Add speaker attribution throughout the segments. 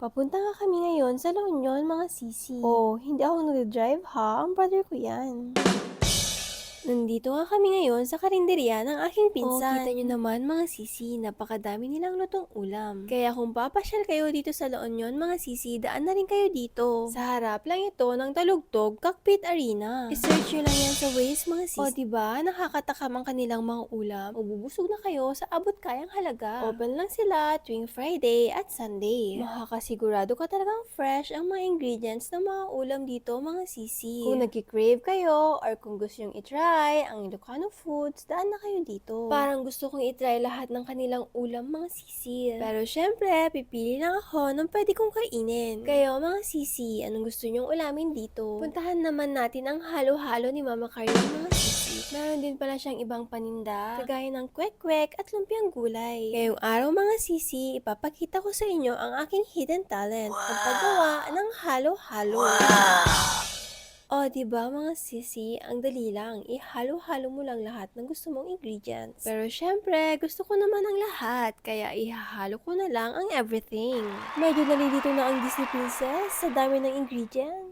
Speaker 1: Papunta nga kami ngayon sa La Union, mga sisi. Oh, hindi ako nag-drive ha, ang brother ko yan. Nandito nga kami ngayon sa karinderya ng aking pinsan. Oh, kita nyo naman mga sisi, napakadami nilang lutong ulam. Kaya kung papasyal kayo dito sa La Union mga sisi, daan na rin kayo dito. Sa harap lang ito ng Talugtog Cockpit Arena. I-search nyo lang yan sa Waze mga sisi. O diba, nakakatakam ang kanilang mga ulam. Ububusog na kayo sa abot kayang halaga. Open lang sila tuwing Friday at Sunday. Makakasigurado ka talagang fresh ang mga ingredients ng mga ulam dito mga sisi. Kung nagki-crave kayo or kung gusto nyong itry ang Ilocano foods, daan na kayo dito. Parang gusto kong itry lahat ng kanilang ulam mga sisi. Pero syempre, pipili lang ako ng pwede kong kainin. Kayo mga sisi, anong gusto nyong ulamin dito? Puntahan naman natin ang halo-halo ni Mama Carly mga sisi. Meron din pala siyang ibang paninda, kagaya ng kwek-kwek at lumpiang gulay. Ngayong araw mga sisi, ipapakita ko sa inyo ang aking hidden talent, ang paggawa ng halo-halo. O, di ba mga sisi, ang dali lang, ihalo-halo mo lang lahat ng gusto mong ingredients. Pero syempre, gusto ko naman ang lahat, kaya ihahalo ko na lang ang everything. Medyo nalilito na ang Disney Princess sa dami ng ingredients.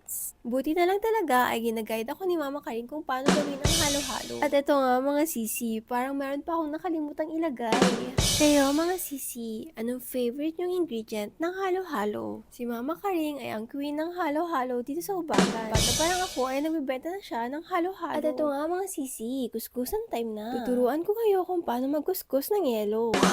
Speaker 1: Buti na lang talaga ay ginaguide ako ni Mama Karin kung paano gawin ang halo-halo. At ito nga mga sisi, parang meron pa akong nakalimutang ilagay. Kayo mga sisi, anong favorite yung ingredient ng halo-halo? Si Mama Karing ay ang queen ng halo-halo dito sa Ubagan. Bata pa lang ako ay nagbibenta na siya ng halo-halo. At ito nga mga sisi, kuskusan time na. Tuturuan ko kayo kung paano magkuskus ng yelo. Ito,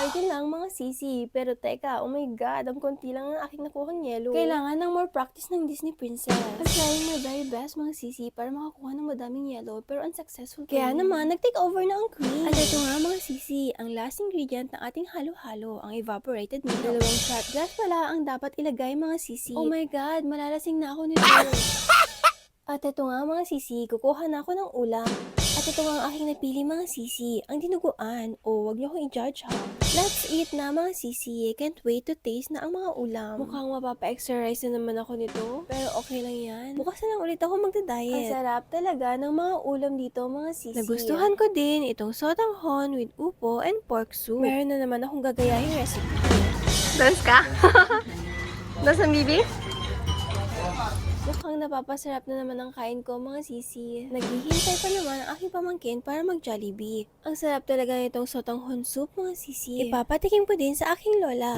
Speaker 1: hard lang mga sisi. Pero teka, oh my god, ang konti lang ang aking nakuhang yelo. Kailangan ng more practice ng Disney Princess. I'm trying my very best mga sisi para makakuha ng madaming yelo pero unsuccessful Kaya naman, nag-take over na ang queen. At ito nga mga sisi, ang last ingredient ng ating halo-halo, ang evaporated milk. Dalawang shot glass pala ang dapat ilagay mga sisi. Oh my god, malalasing na ako nito. At ito nga mga sisi, kukuha na ako ng ulam. At ito nga ang aking napili mga sisi, ang dinuguan. O, wag niyo akong i-judge ha. Let's eat na mga sisi. Can't wait to taste na ang mga ulam. Mukhang mapapa-exercise na naman ako nito. Pero okay lang yan. Bukas na lang ulit ako magda-diet. Ang sarap talaga ng mga ulam dito mga sisi. Nagustuhan ko din itong sotanghon with upo and pork soup. Meron na naman akong gagayahin recipe.
Speaker 2: Dance ka? Dance ang bibi?
Speaker 1: Mukhang napapasarap na naman ang kain ko mga sisi. Naghihintay pa naman ang aking pamangkin para mag-Jollibee. Ang sarap talaga nitong sotanghon soup mga sisi. Ipapatikim ko din sa aking lola.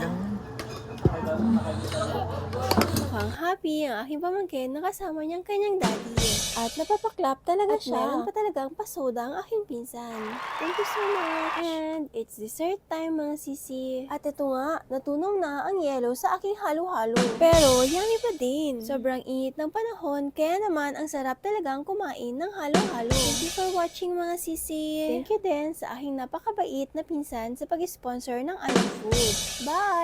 Speaker 1: Mukhang happy ang aking pamangkin na kasama niyang kanyang daddy. At napapaklap talaga
Speaker 2: At
Speaker 1: siya. meron pa talagang pasoda ang aking pinsan. Thank you so much. And it's dessert time mga sisi. At ito nga, natunaw na ang yelo sa aking halo-halo. Pero yummy pa din. Sobrang init ng panahon, kaya naman ang sarap talagang kumain ng halo-halo. Thank you for watching mga sisi. Thank you din sa aking napakabait na pinsan sa pag-sponsor ng aming food. Bye!